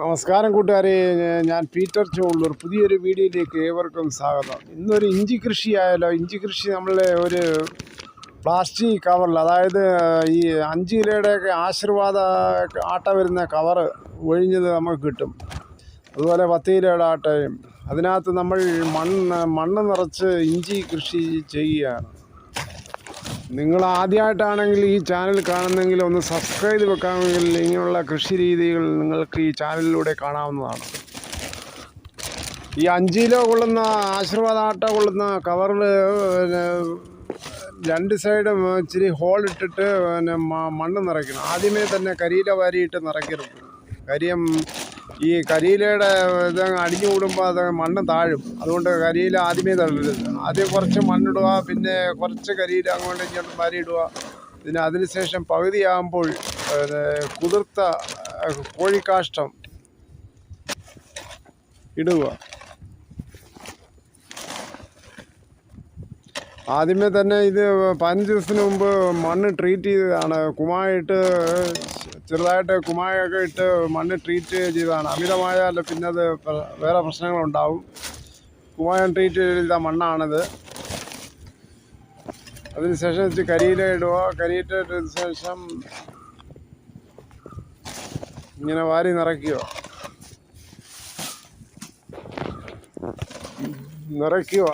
നമസ്കാരം കൂട്ടുകാരെ. ഞാൻ പീറ്റർ ചോളൂർ പുതിയൊരു വീഡിയോയിലേക്ക് ഏവർക്കും സ്വാഗതം. ഇന്നൊരു ഇഞ്ചി കൃഷി ആയാലോ? ഇഞ്ചി കൃഷി നമ്മൾ ഒരു പ്ലാസ്റ്റിക് കവറിൽ അതായത് ഈ അഞ്ച് കിലോയുടെയൊക്കെ ആശീർവാദ ആട്ട വരുന്ന കവർ ഒഴിഞ്ഞത് നമുക്ക് കിട്ടും. അതുപോലെ പത്ത് കിലോയുടെ ആട്ടയും. അതിനകത്ത് നമ്മൾ മണ്ണ് മണ്ണ് നിറച്ച് ഇഞ്ചി കൃഷി ചെയ്യുകയാണ്. നിങ്ങൾ ആദ്യമായിട്ടാണെങ്കിൽ ഈ ചാനൽ കാണുന്നെങ്കിൽ ഒന്ന് സബ്സ്ക്രൈബ് വെക്കാമെങ്കിൽ ഇങ്ങനെയുള്ള കൃഷി രീതികൾ നിങ്ങൾക്ക് ഈ ചാനലിലൂടെ കാണാവുന്നതാണ്. ഈ അഞ്ച് കിലോ കൊള്ളുന്ന ആശീർവാദ ആട്ട കൊള്ളുന്ന കവറിൽ പിന്നെ രണ്ട് സൈഡും ഇച്ചിരി ഹോൾ ഇട്ടിട്ട് പിന്നെ മണ്ണ് നിറയ്ക്കണം. ആദ്യമേ തന്നെ കരിയില വാരിയിട്ട് നിറയ്ക്കരുത്. കാര്യം ഈ കരിയിലയുടെ ഇത് അടിഞ്ഞു കൂടുമ്പോൾ അത് മണ്ണ് താഴും. അതുകൊണ്ട് കരിയില ആദ്യമേ തള്ളരുത് ആദ്യം കുറച്ച് മണ്ണിടുക പിന്നെ കുറച്ച് കരിയില അങ്ങോട്ട് ഇങ്ങോട്ട് വാരിയിടുക. പിന്നെ അതിനുശേഷം പകുതിയാകുമ്പോൾ കുതിർത്ത കോഴിക്കാഷ്ടം ഇടുക. ആദ്യമേ തന്നെ ഇത് പതിനഞ്ച് ദിവസത്തിന് മുമ്പ് മണ്ണ് ട്രീറ്റ് ചെയ്തതാണ്. കുമായിട്ട് ചെറുതായിട്ട് കുമായൊക്കെ ഇട്ട് മണ്ണ് ട്രീറ്റ് ചെയ്തതാണ്. അമിതമായാൽ പിന്നെ അത് വേറെ പ്രശ്നങ്ങളുണ്ടാവും. കുമായം ട്രീറ്റ് ചെയ്ത മണ്ണാണിത്. അതിനുശേഷം വെച്ച് കരിയില ഇടുക. കരിയിട്ടതിന് ശേഷം ഇങ്ങനെ വാരി നിറയ്ക്കുക. നിറയ്ക്കുക.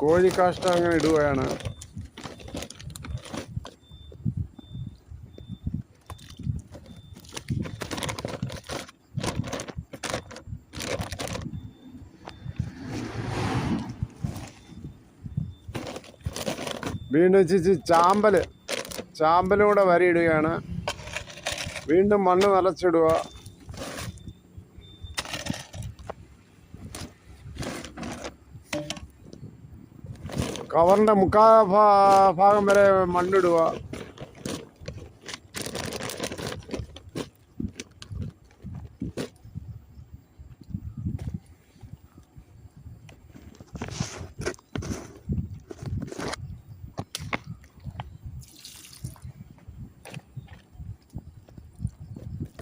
കോഴിക്കാഷ്ടം അങ്ങനെ ഇടുകയാണ്. വീണ്ടും ചേച്ചി ചാമ്പൽ ചാമ്പലും കൂടെ വരിയിടുകയാണ്. വീണ്ടും മണ്ണ് നിറച്ചിടുക. കവറിന്റെ മുക്കാ ഭാ- ഭാഗം വരെ മണ്ണിടുക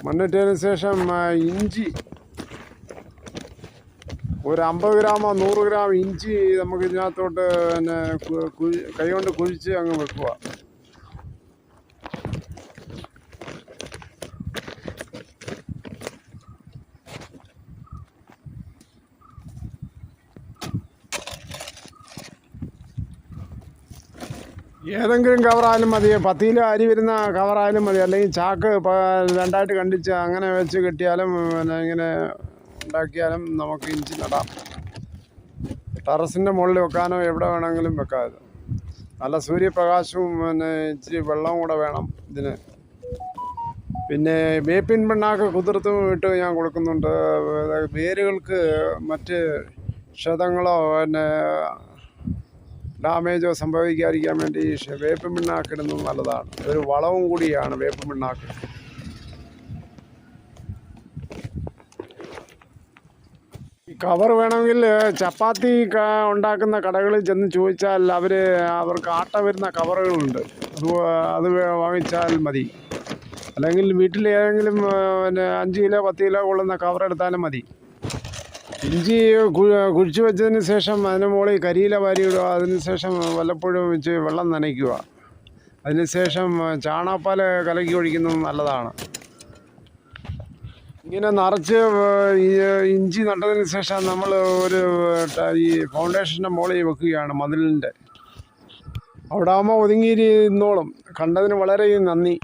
മണ്ണിട്ടതിന് ശേഷം ആ, ഇഞ്ചി ഒരു അമ്പത് ഗ്രാമോ നൂറ് ഗ്രാം ഇഞ്ചി നമുക്ക് ഇതിനകത്തോട്ട് പിന്നെ കൈകൊണ്ട് കുഴിച്ച് അങ്ങ് വെക്കുക ഏതെങ്കിലും കവറായാലും മതി. പത്ത് കിലോ അരി വരുന്ന കവറായാലും മതി. അല്ലെങ്കിൽ ചാക്ക് രണ്ടായിട്ട് കണ്ടിച്ച് അങ്ങനെ വെച്ച് കിട്ടിയാലും പിന്നെ ഇങ്ങനെ ഉണ്ടാക്കിയാലും നമുക്ക് ഇഞ്ചി നടാം. ടെറസിന്റെ മുകളിൽ വെക്കാനോ എവിടെ വേണമെങ്കിലും വെക്കാമത് നല്ല സൂര്യപ്രകാശവും പിന്നെ ഇച്ചിരി വെള്ളവും കൂടെ വേണം ഇതിന്. പിന്നെ വേപ്പിൻ പിണ്ണാക്ക് കുതിർത്തും ഇട്ട് ഞാൻ കൊടുക്കുന്നുണ്ട്. വേരുകൾക്ക് മറ്റ് ക്ഷതങ്ങളോ പിന്നെ ഡാമേജോ സംഭവിക്കാതിരിക്കാൻ വേണ്ടി വേപ്പിൻ പിണ്ണാക്കിടുന്നത് നല്ലതാണ്. ഒരു വളവും കൂടിയാണ് വേപ്പിൻ പിണ്ണാക്ക്. കവർ വേണമെങ്കിൽ ചപ്പാത്തി ഉണ്ടാക്കുന്ന കടകളിൽ ചെന്ന് ചോദിച്ചാൽ അവർ അവർക്ക് ആട്ട വരുന്ന കവറുകളുണ്ട് അത് അത് വാങ്ങിച്ചാൽ മതി. അല്ലെങ്കിൽ വീട്ടിൽ ഏതെങ്കിലും പിന്നെ അഞ്ച് കിലോ പത്ത് കിലോ കൊള്ളുന്ന കവർ എടുത്താലും മതി. ഇഞ്ചി കുഴിച്ച് വെച്ചതിന് ശേഷം അതിന് മുകളിൽ കരിയില വാരിയിടുക അതിന് ശേഷം വല്ലപ്പോഴും വെച്ച് വെള്ളം നനയ്ക്കുക. അതിന് ശേഷം ചാണാപ്പാൽ കലക്കി ഒഴിക്കുന്നത് നല്ലതാണ്. ഇങ്ങനെ നിറച്ച് ഇഞ്ചി നട്ടതിന് ശേഷം നമ്മൾ ഒരു ഈ ഫൗണ്ടേഷന്റെ മുകളിൽ വെക്കുകയാണ് മതിലിന്റെ അവിടെ ആകുമ്പോൾ ഒതുങ്ങിയിരുന്നോളും കണ്ടതിന് വളരെ നന്ദി.